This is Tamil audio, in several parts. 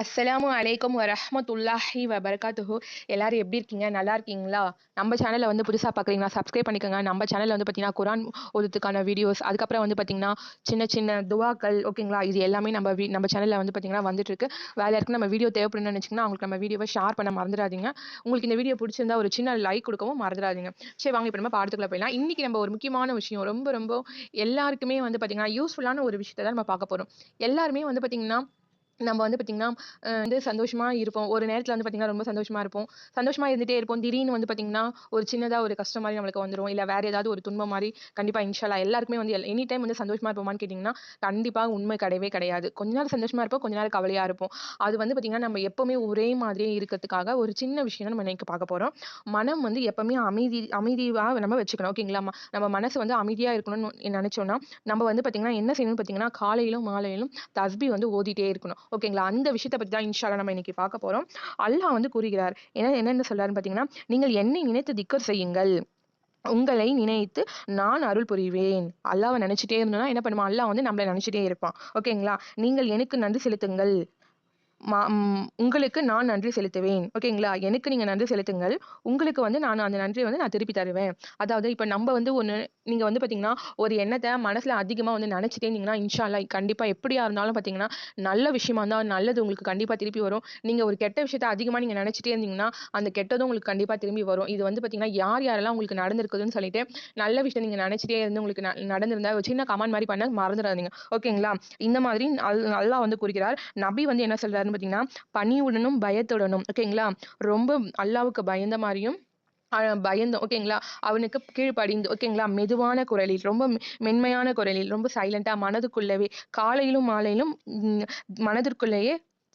அஸ்ஸலாமு அலைக்கும் வரஹ்மத்துல்லாஹி வபர்காத்துஹு. எல்லோரும் எப்படி இருக்கீங்க? நல்லா இருக்கீங்களா? நம்ம சேனலில் வந்து புதுசாக பார்க்குறீங்களா சப்ஸ்கிரைப் பண்ணிக்கோங்க. நம்ம சேனலில் வந்து பார்த்தீங்கன்னா குரான் ஓதுறதுக்கான வீடியோஸ் அதுக்கப்புறம் வந்து பார்த்தீங்கன்னா சின்ன சின்ன துவாக்கள் ஓகேங்களா இது எல்லாமே நம்ம வீ நம்ம சேனலில் வந்து பார்த்தீங்கன்னா வந்துட்டு இருக்கு வேலை இருக்கு நம்ம வீடியோ தேவைப்படுன்னு நினச்சிங்கன்னா அவங்களுக்கு நம்ம வீடியோவை ஷேர் பண்ண மறந்துடாதீங்க. உங்களுக்கு இந்த வீடியோ பிடிச்சிருந்தா ஒரு சின்ன லைக் கொடுக்கவும் மறந்துடாதீங்க. சரி வாங்க இப்போ நம்ம பாடத்துக்குள்ள போயிடலாம். இன்றைக்கி நம்ம ஒரு முக்கியமான விஷயம் ரொம்ப ரொம்ப எல்லாருக்குமே வந்து பார்த்தீங்கன்னா யூஸ்ஃபுல்லான ஒரு விஷயத்தை தான் நம்ம பார்க்க போகிறோம் எல்லாருமே வந்து பார்த்தீங்கன்னா நம்ம வந்து பார்த்திங்கன்னா வந்து சந்தோஷமாக இருப்போம். ஒரு நேரத்தில் வந்து பார்த்திங்கன்னா ரொம்ப சந்தோஷமாக இருப்போம். சந்தோஷமாக இருந்துகிட்டே இருப்போம். திடீர்னு வந்து பார்த்திங்கன்னா ஒரு சின்னதாக ஒரு கஷ்டம் மாதிரி நம்மளுக்கு வந்துடும் இல்லை வேறு ஏதாவது ஒரு துன்பம் மாதிரி கண்டிப்பாக இன்ஷாலா எல்லாருக்குமே வந்து எனி டைம் வந்து சந்தோஷமாக இருப்போமான்னு கேட்டிங்கன்னா கண்டிப்பாக உண்மை கிடையவே கிடையாது. கொஞ்ச நேரம் சந்தோஷமாக இருப்போம். கொஞ்ச நேரம் கவலையாக இருப்போம். அது வந்து பார்த்திங்கன்னா நம்ம எப்போவுமே ஒரே மாதிரியே இருக்கிறதுக்காக ஒரு சின்ன விஷயம் நம்ம இன்னைக்கு பார்க்க போகிறோம் மனம் வந்து எப்போவுமே அமைதி அமைதியாக நம்ம வச்சுக்கணும். ஓகேங்களா நம்ம மனசு வந்து அமைதியாக இருக்கணும்னு நினச்சோன்னா நம்ம வந்து பார்த்திங்கன்னா என்ன செய்யணும்னு பார்த்திங்கன்னா காலையிலும் மாலையிலும் தஸ்பி வந்து ஓதிட்டே இருக்கணும். ஓகேங்களா? அந்த விஷயத்தை பற்றி தான் இன்ஷால்லா நம்ம இன்னைக்கு பார்க்க போகிறோம் அல்லாஹ் வந்து கூறுகிறார். ஏன்னா என்னென்ன சொல்கிறாருன்னு பார்த்தீங்கன்னா நீங்கள் என்னை நினைத்து திக்கர் செய்யுங்கள். உங்களை நினைத்து நான் அருள் புரிவேன். அல்லாவை நினைச்சிட்டே இருந்தோம்னா என்ன பண்ணுவான்? அல்லாஹ் வந்து நம்மளை நினைச்சிட்டே இருப்பான். ஓகேங்களா? நீங்கள் எனக்கு நன்றி செலுத்துங்கள். மா உங்களுக்கு நான் நன்றி செலுத்துவேன். ஓகேங்களா? எனக்கு நீங்கள் நன்றி செலுத்துங்கள். உங்களுக்கு வந்து நான் அந்த நன்றியை வந்து நான் திருப்பி தருவேன். அதாவது இப்போ நம்ம வந்து ஒன்று நீங்கள் வந்து பார்த்தீங்கன்னா ஒரு எண்ணத்தை மனசில் அதிகமாக வந்து நினச்சிட்டே இருந்தீங்கன்னா இன்ஷால்லா கண்டிப்பாக எப்படியா இருந்தாலும் பார்த்தீங்கன்னா நல்ல விஷயமா இருந்தால் நல்லது உங்களுக்கு கண்டிப்பாக திருப்பி வரும். நீங்கள் ஒரு கெட்ட விஷயத்தை அதிகமாக நீங்கள் நினச்சிட்டே இருந்தீங்கன்னா அந்த கெட்டதும் உங்களுக்கு கண்டிப்பாக திரும்பி வரும். இது வந்து பார்த்தீங்கன்னா யார் யாரெல்லாம் உங்களுக்கு நடந்திருக்குதுன்னு சொல்லிட்டு நல்ல விஷயம் நீங்கள் நினச்சிட்டே இருந்து உங்களுக்கு நடந்திருந்தா ஒரு சின்ன கமெண்ட் மாதிரி பண்ண மறந்துடாதீங்க. ஓகேங்களா? இந்த மாதிரி நல்லா வந்து குறிக்கிறார் நபி வந்து என்ன சொல்கிறார் யாருன்னு பார்த்தீங்கன்னா பணியுடனும் பயத்துடனும். ஓகேங்களா ரொம்ப அல்லாவுக்கு பயந்த மாதிரியும் பயந்தோம் ஓகேங்களா அவனுக்கு கீழ்ப்படிந்து ஓகேங்களா மெதுவான குரலில் ரொம்ப மென்மையான குரலில் ரொம்ப சைலண்ட்டாக மனதுக்குள்ளவே காலையிலும் மாலையிலும் மனதிற்குள்ளேயே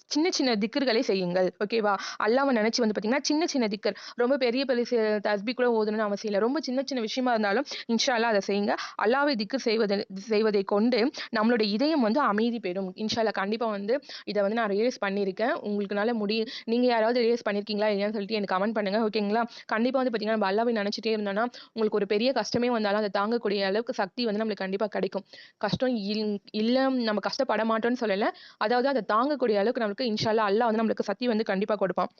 சின்ன சின்ன திக்கர்களை செய்யுங்கள். ஓகேவா அல்லாவை நினச்சி வந்து பார்த்தீங்கன்னா சின்ன சின்ன திக்கர். ரொம்ப பெரிய பெரிய தஸ்பி கூட ஓதணும்னு அவசியம் இல்லை. ரொம்ப சின்ன சின்ன விஷயமா இருந்தாலும் இன்ஷால்லா அதை செய்யுங்க. அல்லாவை திக்கர் செய்வதை செய்வதை கொண்டு நம்மளுடைய இதயம் வந்து அமைதி பெறும். இன்ஷால்லா கண்டிப்பாக வந்து இதை வந்து நான் ரியலைஸ் பண்ணியிருக்கேன். உங்களுக்குனால முடியும் நீங்கள் யாராவது ரியலைஸ் பண்ணியிருக்கீங்களா இல்லையான்னு சொல்லிட்டு எனக்கு கமெண்ட் பண்ணுங்கள் ஓகேங்களா கண்டிப்பாக வந்து பார்த்தீங்கன்னா நம்ம அல்லாவை நினச்சிட்டே இருந்தோம்னா உங்களுக்கு ஒரு பெரிய கஷ்டமே வந்தாலும் அதை தாங்கக்கூடிய அளவுக்கு சக்தி வந்து நம்மளுக்கு கண்டிப்பாக கிடைக்கும். கஷ்டம் இல்லை நம்ம கஷ்டப்பட மாட்டோம்னு சொல்லலை. அதாவது அதை தாங்கக்கூடிய அளவுக்கு நம்ம நம்மளுக்கு இன்ஷால்லா அல்லாஹ் வந்து நம்மளுக்கு சக்தி வந்து கண்டிப்பாக கொடுப்பான்.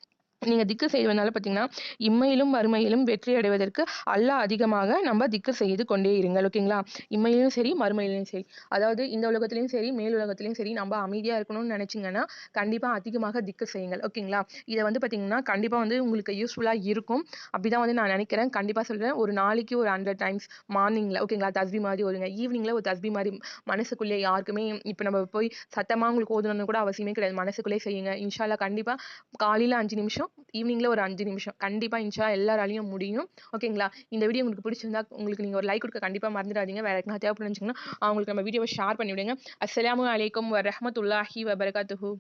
நீங்கள் திக்கு செய்வதனால பார்த்தீங்கன்னா இம்மையிலும் மறுமையிலும் வெற்றி அடைவதற்கு அல்லாஹ் அதிகமாக நம்ம திக்கு செய்து கொண்டே இருங்கள். ஓகேங்களா இம்மையிலும் சரி மறுமையிலும் சரி. அதாவது இந்த உலகத்திலையும் சரி மேல் உலகத்திலையும் சரி நம்ம அமைதியாக இருக்கணும்னு நினச்சிங்கன்னா கண்டிப்பாக அதிகமாக திக்கு செய்யுங்கள். ஓகேங்களா இதை வந்து பார்த்தீங்கன்னா கண்டிப்பாக வந்து உங்களுக்கு யூஸ்ஃபுல்லாக இருக்கும். அப்படி தான் வந்து நான் நினைக்கிறேன். கண்டிப்பாக சொல்கிறேன் ஒரு நாளைக்கு ஒரு ஹண்ட்ரட் டைம்ஸ் மார்னிங்கில் ஓகேங்களா தஸ்பி மாதிரி ஓதுங்க ஈவினிங்கில் ஒரு தஸ்பி மாதிரி மனசுக்குள்ளே யாருக்குமே இப்போ நம்ம போய் சத்தமாக உங்களுக்கு ஓதணும்னு கூட அவசியமே கிடையாது. மனசுக்குள்ளே செய்யுங்க. இன்ஷால்லா கண்டிப்பாக காலையில் அஞ்சு நிமிஷம் ஈவினிங்கில் ஒரு அஞ்சு நிமிஷம். கண்டிப்பாக இன்ஷா எல்லாராலையும் முடியும். ஓகேங்களா இந்த வீடியோ உங்களுக்கு பிடிச்சிருந்தா உங்களுக்கு நீங்கள் ஒரு லைக் கொடுக்க கண்டிப்பாக மறந்துடாதீங்க. வேறு எதுனா தேவைப்படுச்சுங்கன்னா அவங்களுக்கு நம்ம வீடியோவை ஷேர் பண்ணிவிடுங்க. அஸ்லாம் வலைக்கம் வரமத்துல்லாஹி வபரகாத்துஹூ.